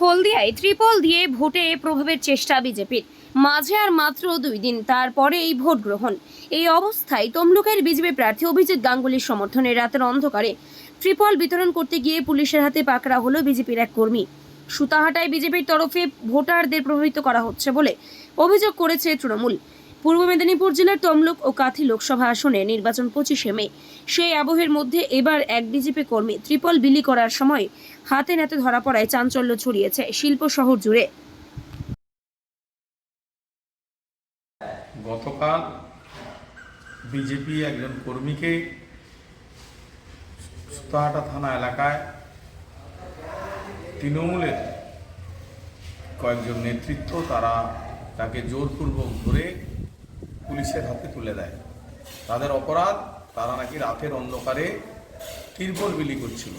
হলদিয়ায় ত্রিপল দিয়ে ভোটে প্রভাবের চেষ্টা বিজেপির। মাঝে আর মাত্র দুই দিন তারপরে এই ভোট গ্রহণ। এই অবস্থায় তমলুকের বিজেপি প্রার্থী অভিজিৎ গাঙ্গুলির সমর্থনে রাতের অন্ধকারে ত্রিপল বিতরণ করতে গিয়ে পুলিশের হাতে পাকড়া হলো বিজেপির এক কর্মী। সুতাহাটায় বিজেপির তরফে ভোটারদের প্রভাবিত করা হচ্ছে বলে অভিযোগ করেছে তৃণমূল। পূর্ব মেদিনীপুর জেলার তমলুক ও কাথি লোকসভা আসনে নির্বাচন পঁচিশে মে। সেই আবহের মধ্যে এবার এক বিজেপি কর্মী ত্রিপল বিলি করার সময় হাতে নাতে ধরা পড়ায় চাঞ্চল্য ছড়িয়েছে শিল্প শহর জুড়ে। গতকাল বিজেপি একজন কর্মীকে সুতাহাটা থানা এলাকায় তৃণমূলের কয়েকজন নেতৃত্ব তারা তাকে জোরপূর্বক ধরে পুলিশের হাতে তুলে দেয়। তাদের অপরাধ, তারা নাকি রাতের অন্ধকারে তিরপল বিলি করছিল।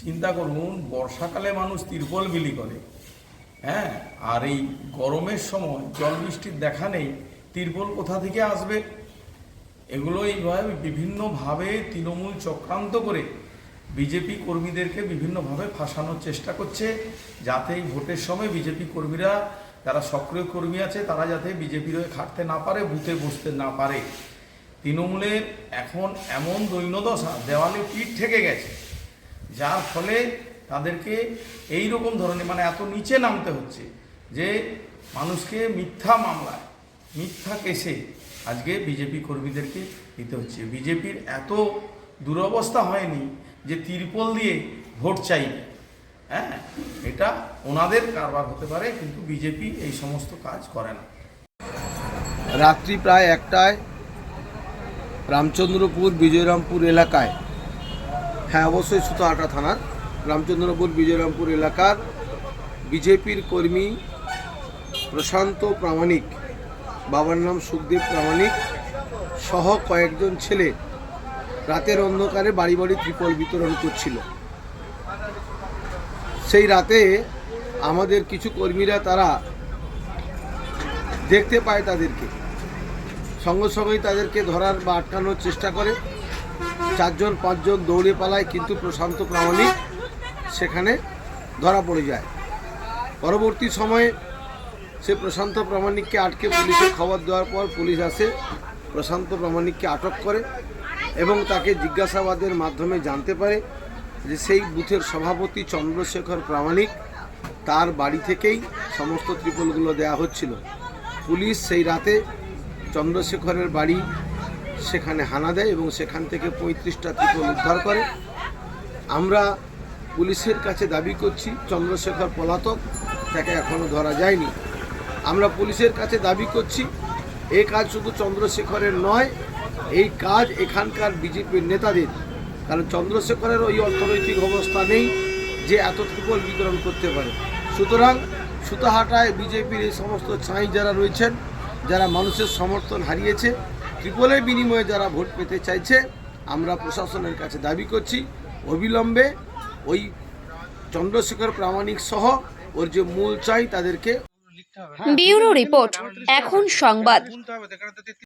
চিন্তা করুন, বর্ষাকালে মানুষ তিরপল বিলি করে। হ্যাঁ আর এই গরমের সময় জল বৃষ্টির দেখা নেই, তিরপল কোথা থেকে আসবে? এগুলো এইভাবে বিভিন্নভাবে তৃণমূল চক্রান্ত করে বিজেপি কর্মীদেরকে বিভিন্নভাবে ফাঁসানোর চেষ্টা করছে, যাতে এই ভোটের সময় বিজেপি কর্মীরা যারা সক্রিয় কর্মী আছে, তারা যাতে বিজেপির হয়ে খাটতে না পারে, বুথে বসতে না পারে। তৃণমূলের এখন এমন দৈন্যদশা, দেওয়ালে পিঠ থেকে গেছে, যার ফলে তাদেরকে এই রকম ধরনের মানে এত নিচে নামতে হচ্ছে যে মানুষকে মিথ্যা মামলায়, মিথ্যা কেসে আজকে বিজেপি কর্মীদেরকে দিতে হচ্ছে। বিজেপির এত দুরবস্থা হয়নি যে তিরপল দিয়ে ভোট চাইবে। হ্যাঁ এটা ওনাদের কারবার হতে পারে, কিন্তু বিজেপি এই সমস্ত কাজ করে না। রাত্রি প্রায় একটায় রামচন্দ্রপুর, বিজয়রামপুর এলাকায় হ্যাঁ অবশ্যই সুতাহাটা থানার, রামচন্দ্রপুর, বিজয়রামপুর এলাকার বিজেপির কর্মী প্রশান্ত প্রামাণিক, বাবার নাম সুখদেব প্রামাণিক সহ কয়েকজন ছেলে রাতের অন্ধকারে বাড়ি বাড়ি ত্রিপল বিতরণ করছিল। সেই রাতে আমাদের কিছু কর্মীরা তারা দেখতে পায় তাদেরকে। সঙ্গে সঙ্গেই তাদেরকে ধরার বা আটকানোর চেষ্টা করে। চারজন, পাঁচজন দৌড়ে পালায় কিন্তু প্রশান্ত প্রামাণিক সেখানে ধরা পড়ে যায়। পরবর্তী সময়ে সে প্রশান্ত প্রামাণিককে আটকে পুলিশে খবর দেওয়ার পর পুলিশ আসে, প্রশান্ত প্রামাণিককে আটক করে এবং তাকে জিজ্ঞাসাবাদের মাধ্যমে জানতে পারে। যে সেই বুথের সভাপতি চন্দ্রশেখর প্রামাণিক তার বাড়ি থেকেই সমস্ত ত্রিপলগুলো দেয়া হচ্ছিল। পুলিশ সেই রাতে চন্দ্রশেখরের বাড়ি সেখানে হানা দেয় এবং সেখান থেকে পঁয়ত্রিশটা ত্রিপল উদ্ধার করে। আমরা পুলিশের কাছে দাবি করছি, চন্দ্রশেখর পলাতক, তাকে এখনও ধরা যায়নি। আমরা পুলিশের কাছে দাবি করছি এই কাজ শুধু চন্দ্রশেখরের নয়, এই কাজ এখানকার বিজেপির নেতাদের কারণ চন্দ্রশেখরের ওই অর্থনৈতিক অবস্থা নেই যে এত ত্রিপল বিতরণ করতে পারে। সুতরাং সুতাহাটায় বিজেপির এই সমস্ত ছাই যারা রয়েছেন, যারা মানুষের সমর্থন হারিয়েছে, ত্রিপলের বিনিময়ে যারা ভোট পেতে চাইছে, আমরা প্রশাসনের কাছে দাবি করছি, অবিলম্বে ওই চন্দ্রশেখর প্রামাণিক সহ ওর যে মূল চাই তাদেরকে ব্যুরো রিপোর্ট, এখন সংবাদ।